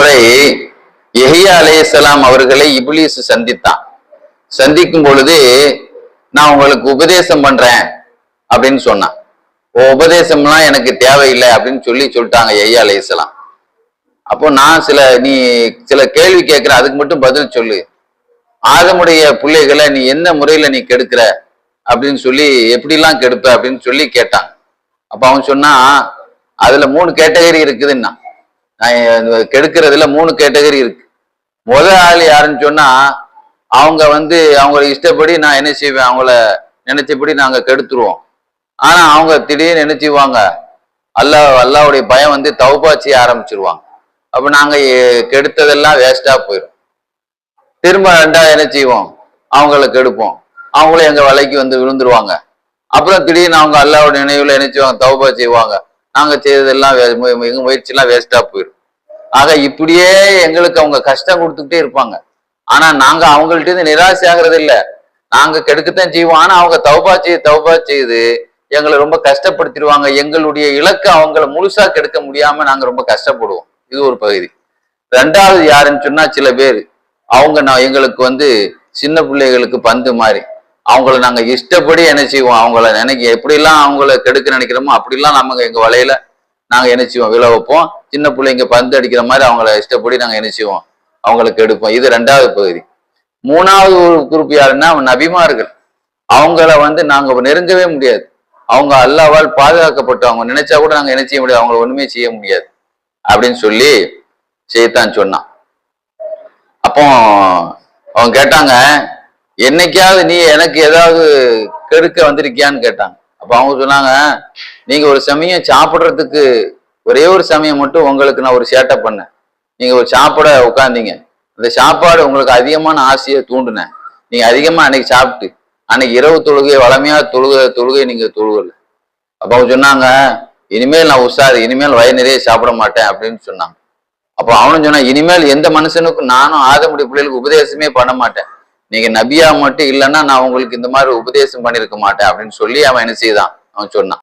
முறை எஹியா அலேசலாம் அவர்களை இப்லீஸ் சந்தித்தான். சந்திக்கும் பொழுது நான் உங்களுக்கு உபதேசம் பண்றேன் அப்படின்னு சொன்னான். உபதேசம்லாம் எனக்கு தேவையில்லை அப்படின்னு சொல்லி சொல்லிட்டாங்க எஹியா அலேசலாம் அப்போ நான் சில நீ சில கேள்வி கேட்கிற அதுக்கு மட்டும் பதில் சொல்லு. ஆதமுடைய பிள்ளைகளை நீ என்ன முறையில நீ கெடுக்கிற? அப்படின்னு சொல்லி எப்படிலாம் கெடுப்ப? அப்படின்னு சொல்லி கேட்டான். அப்ப அவன் சொன்னா அதுல மூணு கேட்டகரி இருக்குதுன்னா நான் கெடுக்கிறதுல மூணு கேட்டகரி இருக்கு. முத ஆள் யாருன்னு சொன்னா அவங்க வந்து அவங்க இஷ்டப்படி நான் என்ன செய்வேன் அவங்கள நினைச்சபடி நாங்க கெடுத்துருவோம். ஆனா அவங்க திடீர்னு நினைச்சுவாங்க அல்லா அல்லாவுடைய பயம் வந்து தௌபா செய்ய ஆரம்பிச்சிருவாங்க. அப்ப நாங்க கெடுத்ததெல்லாம் வேஸ்டா போயிடும் திரும்ப ரெண்டா என்ன செய்வோம்? அவங்கள கெடுப்போம். அவங்களும் எங்க வலைக்கு வந்து விழுந்துருவாங்க. அப்புறம் திடீர்னு அவங்க அல்லாவுடைய நினைவுல என்ன செய்வாங்க? தௌபா செய்வாங்க. நாங்க செய்ததெல்லாம் எங்கள் முயற்சியெல்லாம் வேஸ்ட்டாக போயிடும். ஆக இப்படியே எங்களுக்கு அவங்க கஷ்டம் கொடுத்துக்கிட்டே இருப்பாங்க. ஆனா நாங்க அவங்கள்ட்ட இருந்து நிராசை ஆகிறது இல்லை. நாங்க கெடுக்கத்தான் செய்வோம். ஆனா அவங்க தௌபா செய்ய தௌபா செய்து எங்களை ரொம்ப கஷ்டப்படுத்திடுவாங்க. எங்களுடைய இலக்கை அவங்கள முழுசா கெடுக்க முடியாம நாங்க ரொம்ப கஷ்டப்படுவோம். இது ஒரு பகுதி. ரெண்டாவது யாருன்னு சொன்னா சில பேர். அவங்க நான் எங்களுக்கு வந்து சின்ன பிள்ளைகளுக்கு பந்து மாதிரி. அவங்கள நாங்கள் இஷ்டப்படி என்ன செய்வோம்? அவங்கள நினைக்க எப்படிலாம் அவங்கள கெடுக்க நினைக்கிறோமோ அப்படிலாம் நமக்கு எங்கள் வலையில நாங்கள் என்ன செய்வோம்? விழ வைப்போம். சின்ன பிள்ளைங்க பந்து அடிக்கிற மாதிரி அவங்கள இஷ்டப்படி நாங்கள் என்ன செய்வோம்? அவங்களுக்கு எடுப்போம் இது ரெண்டாவது பகுதி. மூணாவது ஒரு குரூப் யாருன்னா நபிமார்கள். அவங்கள வந்து நாங்கள் நெருங்கவே முடியாது. அவங்க அல்லாவால் பாதுகாக்கப்பட்டவங்க. நினைச்சா கூட நாங்கள் என்ன செய்ய முடியாது. அவங்கள ஒண்ணுமே செய்ய முடியாது. அப்படின்னு சொல்லி செய்யத்தான் சொன்னான். அப்போ அவங்க கேட்டாங்க என்னைக்காவது நீ எனக்கு ஏதாவது கெடுக்க வந்திருக்கியான்னு கேட்டாங்க. அப்ப அவங்க சொன்னாங்க நீங்க ஒரு சமயம் சாப்பிடுறதுக்கு ஒரே ஒரு சமயம் மட்டும் உங்களுக்கு நான் ஒரு சேட்டை பண்ணேன். நீங்க ஒரு சாப்பிட உட்காந்தீங்க அந்த சாப்பாடு உங்களுக்கு அதிகமான ஆசையை தூண்டுனேன் நீங்க அதிகமா அன்னைக்கு சாப்பிட்டு அன்னைக்கு இரவு தொழுகை வளமையா தொழுக தொழுகை நீங்க தொழுகல. அப்ப அவங்க சொன்னாங்க இனிமேல் நான் உஷாரு இனிமேல் வய நிறைய சாப்பிட மாட்டேன் அப்படின்னு சொன்னாங்க. அப்போ அவனும் சொன்னான் இனிமேல் எந்த மனுஷனுக்கும் நானும் ஆதமுடி பிள்ளைகளுக்கு உபதேசமே பண்ண மாட்டேன். நீங்க நபியா மட்டும் இல்லைன்னா நான் உங்களுக்கு இந்த மாதிரி உபதேசம் பண்ணியிருக்க மாட்டேன் அப்படின்னு சொல்லி அவன் என்ன செய்தான்? அவன் சொன்னான்.